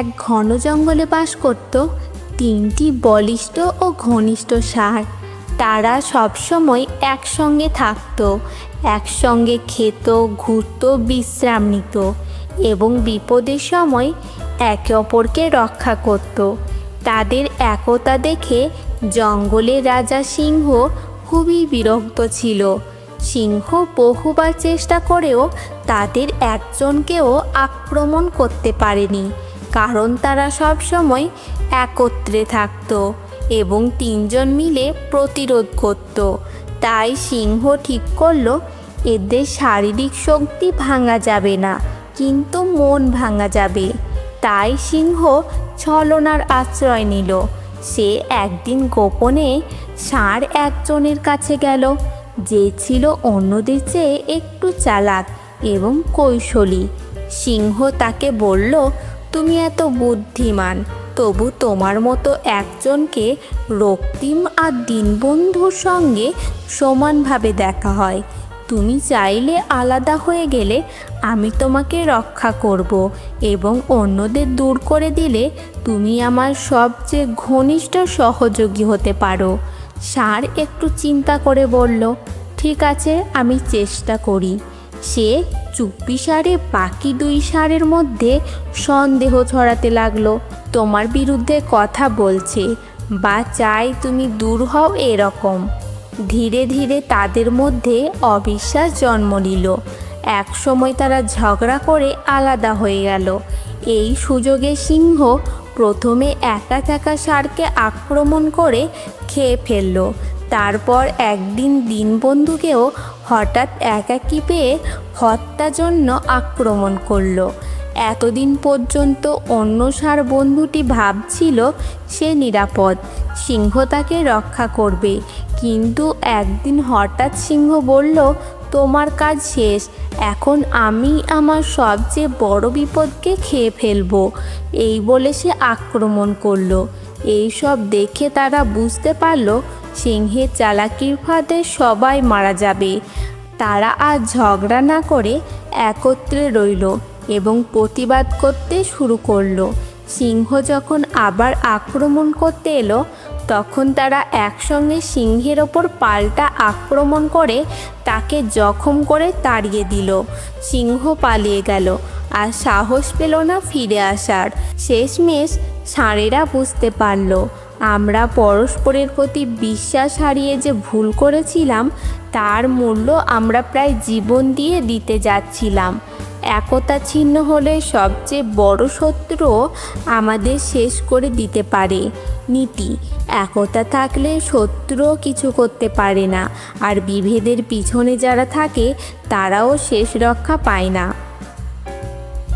এক ঘন জঙ্গলে বাস করত তিনটি বলিষ্ঠ ও ঘনিষ্ঠ ষাঁড়। তারা সবসময় একসঙ্গে থাকতো, একসঙ্গে খেত, ঘুরত, বিশ্রাম নিত এবং বিপদের সময় একে অপরকে রক্ষা করত। তাদের একতা দেখে জঙ্গলের রাজা সিংহ খুবই বিরক্ত ছিল। সিংহ বহুবার চেষ্টা করেও তাদের একজনকেও আক্রমণ করতে পারেনি। কারণ তারা সবসময় একত্রে থাকতো এবং তিনজন মিলে প্রতিরোধ করত। তাই সিংহ ঠিক করল, এদের শারীরিক শক্তি ভাঙা যাবে না, কিন্তু মন ভাঙা যাবে। তাই সিংহ ছলনার আশ্রয় নিল। সে একদিন গোপনে ষাঁড় একজনের কাছে গেল, যে ছিল অন্যদের চেয়ে একটু চালাক এবং কৌশলী। সিংহ তাকে বলল তুমি এত বুদ্ধিমান, তবু তোমার মতো একজনকে রক্তিম আর দিনবন্ধুর সঙ্গে সমানভাবে দেখা হয়। তুমি চাইলে আলাদা হয়ে গেলে আমি তোমাকে রক্ষা করব এবং অন্যদের দূর করে দিলে তুমি আমার সবচেয়ে ঘনিষ্ঠ সহযোগী হতে পারো। ষাঁড় একটু চিন্তা করে বলল, ঠিক আছে, আমি চেষ্টা করি। সে চুপ্পি সারে বাকি দুই সারের মধ্যে সন্দেহ ছড়াতে লাগল। তোমার বিরুদ্ধে কথা বলছে, বা চাই তুমি দূর হও এরকম। ধীরে ধীরে তাদের মধ্যে অবিশ্বাস জন্ম নিল। একসময় তারা ঝগড়া করে আলাদা হয়ে গেল। এই সুযোগে সিংহ প্রথমে একা থাকা সারকে আক্রমণ করে খেয়ে ফেলল। তারপর একদিন দিনবন্ধুকেও হঠাৎ একাকী পেয়ে হত্যার জন্য আক্রমণ করল। এতদিন পর্যন্ত অন্য সার বন্ধুটি ভাবছিল সে নিরাপদ, সিংহ তাকে রক্ষা করবে। কিন্তু একদিন হঠাৎ সিংহ বলল, তোমার কাজ শেষ, এখন আমি আমার সবচেয়ে বড় বিপদকে খেয়ে ফেলব। এই বলে সে আক্রমণ করল। এইসব দেখে তারা বুঝতে পারল সিংহের চালাকির ফাঁদে সবাই মারা যাবে। তারা আর ঝগড়া না করে একত্রে রইল এবং প্রতিবাদ করতে শুরু করল। সিংহ যখন আবার আক্রমণ করতে এলো, তখন তারা একসঙ্গে সিংহের ওপর পাল্টা আক্রমণ করে তাকে জখম করে তাড়িয়ে দিল। সিংহ পালিয়ে গেল আর সাহস পেল না ফিরে আসার। শেষমেশ ষাঁড়েরা বুঝতে পারল আমরা পরস্পরের প্রতি বিশ্বাস হারিয়ে যে ভুল করেছিলাম, তার মূল্য আমরা প্রায় জীবন দিয়ে দিতে যাচ্ছিলাম। একতা ছিন্ন হলে সবচেয়ে বড় শত্রুও আমাদের শেষ করে দিতে পারে। নীতি, একতা থাকলে শত্রুও কিছু করতে পারে না, আর বিভেদের পিছনে যারা থাকে, তারাও শেষ রক্ষা পায় না।